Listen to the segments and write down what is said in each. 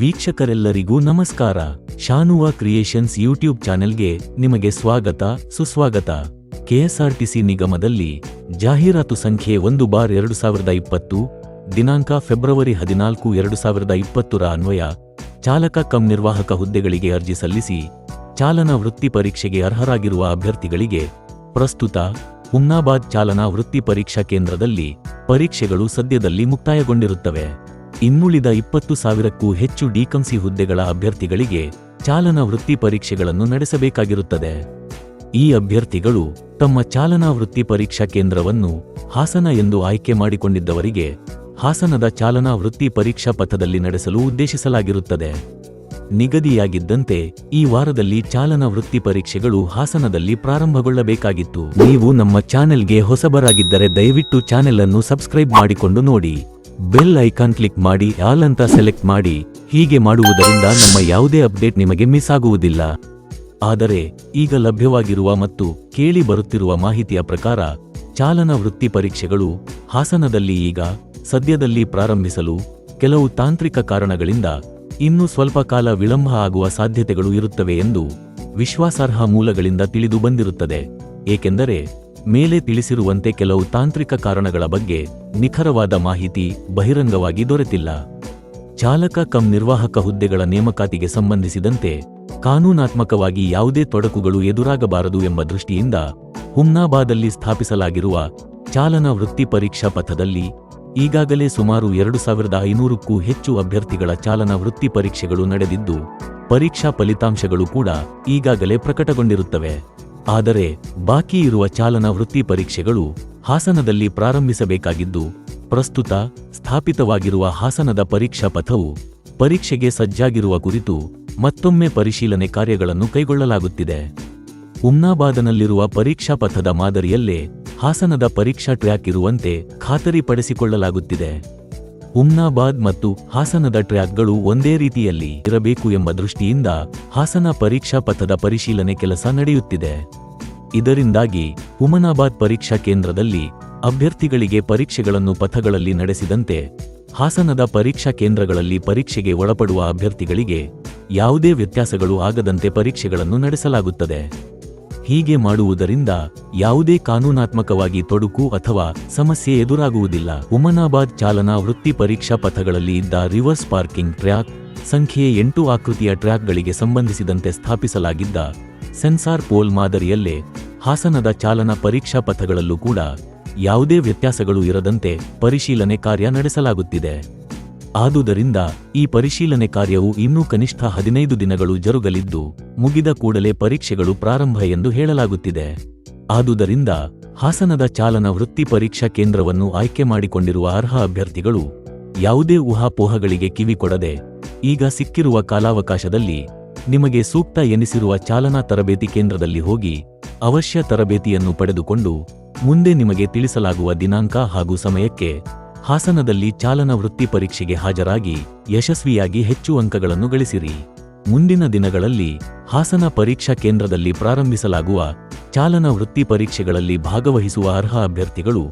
ವೀಕ್ಷಕರೆಲ್ಲರಿಗೂ ನಮಸ್ಕಾರ. ಶಾನುವಾ creations YouTube ಚಾನೆಲ್ಗೆ ನಿಮಗೆ ಸ್ವಾಗತ, ಸುಸ್ವಾಗತ. ಕೆಎಸ್ಆರ್ಟಿಸಿ ನಿಗಮದಲ್ಲಿ ಜಾಹೀರಾತು ಸಂಖ್ಯೆ ಒಂದು ಬಾರ್ ಎರಡು ಸಾವಿರದ ಇಪ್ಪತ್ತು, ದಿನಾಂಕ ಫೆಬ್ರವರಿ ಹದಿನಾಲ್ಕು ಎರಡು ಸಾವಿರದ ಇಪ್ಪತ್ತರ ಅನ್ವಯ, ಚಾಲಕ ಕಂ ನಿರ್ವಾಹಕ ಹುದ್ದೆಗಳಿಗೆ ಅರ್ಜಿ ಸಲ್ಲಿಸಿ, ಚಾಲನಾ ವೃತ್ತಿ ಪರೀಕ್ಷೆಗೆ ಅರ್ಹರಾಗಿರುವ ಅಭ್ಯರ್ಥಿಗಳಿಗೆ ಪ್ರಸ್ತುತ ಹುಮ್ನಾಬಾದ್ ಚಾಲನಾ ವೃತ್ತಿ ಪರೀಕ್ಷಾ ಕೇಂದ್ರದಲ್ಲಿ ಪರೀಕ್ಷೆಗಳು ಸದ್ಯದಲ್ಲಿ ಮುಕ್ತಾಯಗೊಂಡಿರುತ್ತವೆ. ಇನ್ನುಳಿದ ಇಪ್ಪತ್ತು ಸಾವಿರಕ್ಕೂ ಹೆಚ್ಚು ಡಿಕಂಸಿ ಹುದ್ದೆಗಳ ಅಭ್ಯರ್ಥಿಗಳಿಗೆ ಚಾಲನಾ ವೃತ್ತಿ ಪರೀಕ್ಷೆಗಳನ್ನು ನಡೆಸಬೇಕಾಗಿರುತ್ತದೆ. ಈ ಅಭ್ಯರ್ಥಿಗಳು ತಮ್ಮ ಚಾಲನಾ ವೃತ್ತಿ ಪರೀಕ್ಷಾ ಕೇಂದ್ರವನ್ನು ಹಾಸನ ಎಂದು ಆಯ್ಕೆ ಮಾಡಿಕೊಂಡಿದ್ದವರಿಗೆ ಹಾಸನದ ಚಾಲನಾ ವೃತ್ತಿ ಪರೀಕ್ಷಾ ಪಥದಲ್ಲಿ ನಡೆಸಲು ಉದ್ದೇಶಿಸಲಾಗಿರುತ್ತದೆ. ನಿಗದಿಯಾಗಿದ್ದಂತೆ ಈ ವಾರದಲ್ಲಿ ಚಾಲನಾ ವೃತ್ತಿ ಪರೀಕ್ಷೆಗಳು ಹಾಸನದಲ್ಲಿ ಪ್ರಾರಂಭಗೊಳ್ಳಬೇಕಾಗಿತ್ತು. ನೀವು ನಮ್ಮ ಚಾನೆಲ್ಗೆ ಹೊಸಬರಾಗಿದ್ದರೆ ದಯವಿಟ್ಟು ಚಾನೆಲ್ ಅನ್ನು ಸಬ್ಸ್ಕ್ರೈಬ್ ಮಾಡಿಕೊಂಡು ನೋಡಿ. ಬೆಲ್ ಐಕಾನ್ ಕ್ಲಿಕ್ ಮಾಡಿ, ಆಲ್ ಅಂತ ಸೆಲೆಕ್ಟ್ ಮಾಡಿ, ಹೀಗೆ ಮಾಡುವುದರಿಂದ ನಮ್ಮ ಯಾವುದೇ ಅಪ್ಡೇಟ್ ನಿಮಗೆ ಮಿಸ್ ಆಗುವುದಿಲ್ಲ. ಆದರೆ, ಈಗ ಲಭ್ಯವಾಗಿರುವ ಮತ್ತು ಕೇಳಿ ಬರುತ್ತಿರುವ ಮಾಹಿತಿಯ ಪ್ರಕಾರ, ಚಾಲನ ವೃತ್ತಿ ಪರೀಕ್ಷೆಗಳು ಹಾಸನದಲ್ಲಿ ಈಗ ಸದ್ಯದಲ್ಲಿ ಪ್ರಾರಂಭಿಸಲು ಕೆಲವು ತಾಂತ್ರಿಕ ಕಾರಣಗಳಿಂದ ಇನ್ನೂ ಸ್ವಲ್ಪ ಕಾಲ ವಿಳಂಬ ಆಗುವ ಸಾಧ್ಯತೆಗಳು ಇರುತ್ತವೆ ಎಂದು ವಿಶ್ವಾಸಾರ್ಹ ಮೂಲಗಳಿಂದ ತಿಳಿದು ಬಂದಿರುತ್ತದೆ. ಏಕೆಂದರೆ ಮೇಲೆ ತಿಳಿಸಿರುವಂತೆ ಕೆಲವು ತಾಂತ್ರಿಕ ಕಾರಣಗಳ ಬಗ್ಗೆ ನಿಖರವಾದ ಮಾಹಿತಿ ಬಹಿರಂಗವಾಗಿ ದೊರೆತಿಲ್ಲ. ಚಾಲಕ ಕಂ ನಿರ್ವಾಹಕ ಹುದ್ದೆಗಳ ನೇಮಕಾತಿಗೆ ಸಂಬಂಧಿಸಿದಂತೆ ಕಾನೂನಾತ್ಮಕವಾಗಿ ಯಾವುದೇ ತೊಡಕುಗಳು ಎದುರಾಗಬಾರದು ಎಂಬ ದೃಷ್ಟಿಯಿಂದ ಹುಮ್ನಾಬಾದಲ್ಲಿ ಸ್ಥಾಪಿಸಲಾಗಿರುವ ಚಾಲನಾ ವೃತ್ತಿ ಪರೀಕ್ಷಾ ಪಥದಲ್ಲಿ ಈಗಾಗಲೇ ಸುಮಾರು ಎರಡು ಸಾವಿರದ ಐನೂರಕ್ಕೂ ಹೆಚ್ಚು ಅಭ್ಯರ್ಥಿಗಳ ಚಾಲನಾ ವೃತ್ತಿ ಪರೀಕ್ಷೆಗಳು ನಡೆದಿದ್ದು, ಪರೀಕ್ಷಾ ಫಲಿತಾಂಶಗಳು ಕೂಡ ಈಗಾಗಲೇ ಪ್ರಕಟಗೊಂಡಿರುತ್ತವೆ. ಆದರೆ ಬಾಕಿ ಇರುವ ಚಾಲನಾ ವೃತ್ತಿ ಪರೀಕ್ಷೆಗಳು ಹಾಸನದಲ್ಲಿ ಪ್ರಾರಂಭಿಸಬೇಕಾಗಿದ್ದು, ಪ್ರಸ್ತುತ ಸ್ಥಾಪಿತವಾಗಿರುವ ಹಾಸನದ ಪರೀಕ್ಷಾ ಪಥವು ಪರೀಕ್ಷೆಗೆ ಸಜ್ಜಾಗಿರುವ ಕುರಿತು ಮತ್ತೊಮ್ಮೆ ಪರಿಶೀಲನೆ ಕಾರ್ಯಗಳನ್ನು ಕೈಗೊಳ್ಳಲಾಗುತ್ತಿದೆ. ಉಮ್ನಾಬಾದನಲ್ಲಿರುವ ಪರೀಕ್ಷಾ ಪಥದ ಮಾದರಿಯಲ್ಲೇ ಹಾಸನದ ಪರೀಕ್ಷಾ ಟ್ರ್ಯಾಕ್ ಇರುವಂತೆ ಖಾತರಿಪಡಿಸಿಕೊಳ್ಳಲಾಗುತ್ತಿದೆ. ಉಮ್ನಾಬಾದ್ ಮತ್ತು ಹಾಸನದ ಟ್ರ್ಯಾಕ್ಗಳು ಒಂದೇ ರೀತಿಯಲ್ಲಿ ಇರಬೇಕು ಎಂಬ ದೃಷ್ಟಿಯಿಂದ ಹಾಸನ ಪರೀಕ್ಷಾ ಪಥದ ಪರಿಶೀಲನೆ ಕೆಲಸ ನಡೆಯುತ್ತಿದೆ. ಇದರಿಂದಾಗಿ ಉಮನಾಬಾದ್ ಪರೀಕ್ಷಾ ಕೇಂದ್ರದಲ್ಲಿ ಅಭ್ಯರ್ಥಿಗಳಿಗೆ ಪರೀಕ್ಷೆಗಳನ್ನು ಪಥಗಳಲ್ಲಿ ನಡೆಸಿದಂತೆ ಹಾಸನದ ಪರೀಕ್ಷಾ ಕೇಂದ್ರಗಳಲ್ಲಿ ಪರೀಕ್ಷೆಗೆ ಒಳಪಡುವ ಅಭ್ಯರ್ಥಿಗಳಿಗೆ ಯಾವುದೇ ವ್ಯತ್ಯಾಸಗಳು ಆಗದಂತೆ ಪರೀಕ್ಷೆಗಳನ್ನು ನಡೆಸಲಾಗುತ್ತದೆ. ಹೀಗೆ ಮಾಡುವುದರಿಂದ ಯಾವುದೇ ಕಾನೂನಾತ್ಮಕವಾಗಿ ತೊಡಕು ಅಥವಾ ಸಮಸ್ಯೆ ಎದುರಾಗುವುದಿಲ್ಲ. ಉಮನಾಬಾದ್ ಚಾಲನಾ ವೃತ್ತಿ ಪರೀಕ್ಷಾ ಪಥಗಳಲ್ಲಿ ಇದ್ದ ರಿವರ್ಸ್ ಪಾರ್ಕಿಂಗ್ ಟ್ರ್ಯಾಕ್ ಸಂಖ್ಯೆ ಎಂಟು ಆಕೃತಿಯ ಟ್ರ್ಯಾಕ್ಗಳಿಗೆ ಸಂಬಂಧಿಸಿದಂತೆ ಸ್ಥಾಪಿಸಲಾಗಿದ್ದ ಸೆನ್ಸಾರ್ ಪೋಲ್ ಮಾದರಿಯಲ್ಲೇ ಹಾಸನದ ಚಾಲನಾ ಪರೀಕ್ಷಾ ಪಥಗಳಲ್ಲೂ ಕೂಡ ಯಾವುದೇ ವ್ಯತ್ಯಾಸಗಳು ಇರದಂತೆ ಪರಿಶೀಲನೆ ಕಾರ್ಯ ನಡೆಸಲಾಗುತ್ತಿದೆ. ಆದುದರಿಂದ ಈ ಪರಿಶೀಲನೆ ಕಾರ್ಯವು ಇನ್ನೂ ಕನಿಷ್ಠ ಹದಿನೈದು ದಿನಗಳು ಜರುಗಲಿದ್ದು, ಮುಗಿದ ಕೂಡಲೇ ಪರೀಕ್ಷೆಗಳು ಪ್ರಾರಂಭ ಎಂದು ಹೇಳಲಾಗುತ್ತಿದೆ. ಆದುದರಿಂದ ಹಾಸನದ ಚಾಲನ ವೃತ್ತಿ ಪರೀಕ್ಷಾ ಕೇಂದ್ರವನ್ನು ಆಯ್ಕೆ ಮಾಡಿಕೊಂಡಿರುವ ಅರ್ಹ ಅಭ್ಯರ್ಥಿಗಳು ಯಾವುದೇ ಊಹಾಪೋಹಗಳಿಗೆ ಕಿವಿಕೊಡದೆ ಈಗ ಸಿಕ್ಕಿರುವ ಕಾಲಾವಕಾಶದಲ್ಲಿ ನಿಮಗೆ ಸೂಕ್ತ ಎನಿಸಿರುವ ಚಾಲನಾ ತರಬೇತಿ ಕೇಂದ್ರದಲ್ಲಿ ಹೋಗಿ ಅವಶ್ಯ ತರಬೇತಿಯನ್ನು ಪಡೆದುಕೊಂಡು ಮುಂದೆ ನಿಮಗೆ ತಿಳಿಸಲಾಗುವ ದಿನಾಂಕ ಹಾಗೂ ಸಮಯಕ್ಕೆ ಹಾಸನದಲ್ಲಿ ಚಾಲನಾ ವೃತ್ತಿ ಪರೀಕ್ಷೆಗೆ ಹಾಜರಾಗಿ ಯಶಸ್ವಿಯಾಗಿ ಹೆಚ್ಚು ಅಂಕಗಳನ್ನು ಗಳಿಸಿರಿ. ಮುಂದಿನ ದಿನಗಳಲ್ಲಿ ಹಾಸನ ಪರೀಕ್ಷಾ ಕೇಂದ್ರದಲ್ಲಿ ಪ್ರಾರಂಭಿಸಲಾಗುವ ಚಾಲನಾ ವೃತ್ತಿ ಪರೀಕ್ಷೆಗಳಲ್ಲಿ ಭಾಗವಹಿಸುವ ಅರ್ಹ ಅಭ್ಯರ್ಥಿಗಳು,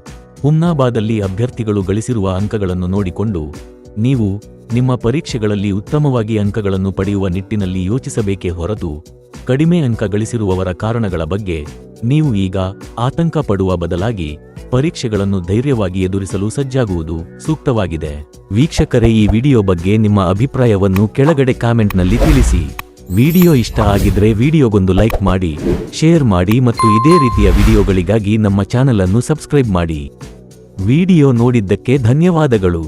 ಹುಮ್ನಾಬಾದಲ್ಲಿ ಅಭ್ಯರ್ಥಿಗಳು ಗಳಿಸಿರುವ ಅಂಕಗಳನ್ನು ನೋಡಿಕೊಂಡು ನೀವು ನಿಮ್ಮ ಪರೀಕ್ಷೆಗಳಲ್ಲಿ ಉತ್ತಮವಾಗಿ ಅಂಕಗಳನ್ನು ಪಡೆಯುವ ನಿಟ್ಟಿನಲ್ಲಿ ಯೋಚಿಸಬೇಕೇ ಹೊರತು ಕಡಿಮೆ ಅಂಕ ಗಳಿಸಿರುವವರ ಕಾರಣಗಳ ಬಗ್ಗೆ ನೀವು ಈಗ ಆತಂಕ ಪಡುವ ಬದಲಾಗಿ ಪರೀಕ್ಷೆಗಳನ್ನು ಧೈರ್ಯವಾಗಿ ಎದುರಿಸಲು ಸಜ್ಜಾಗುವುದು ಸೂಕ್ತವಾಗಿದೆ. ವೀಕ್ಷಕರೇ, ಈ ವಿಡಿಯೋ ಬಗ್ಗೆ ನಿಮ್ಮ ಅಭಿಪ್ರಾಯವನ್ನು ಕೆಳಗಡೆ ಕಾಮೆಂಟ್ನಲ್ಲಿ ತಿಳಿಸಿ. ವಿಡಿಯೋ ಇಷ್ಟ ಆಗಿದ್ರೆ ವಿಡಿಯೋಗೊಂದು ಲೈಕ್ ಮಾಡಿ, ಶೇರ್ ಮಾಡಿ ಮತ್ತು ಇದೇ ರೀತಿಯ ವಿಡಿಯೋಗಳಿಗಾಗಿ ನಮ್ಮ ಚಾನಲ್ ಅನ್ನು ಸಬ್ಸ್ಕ್ರೈಬ್ ಮಾಡಿ. ವಿಡಿಯೋ ನೋಡಿದ್ದಕ್ಕೆ ಧನ್ಯವಾದಗಳು.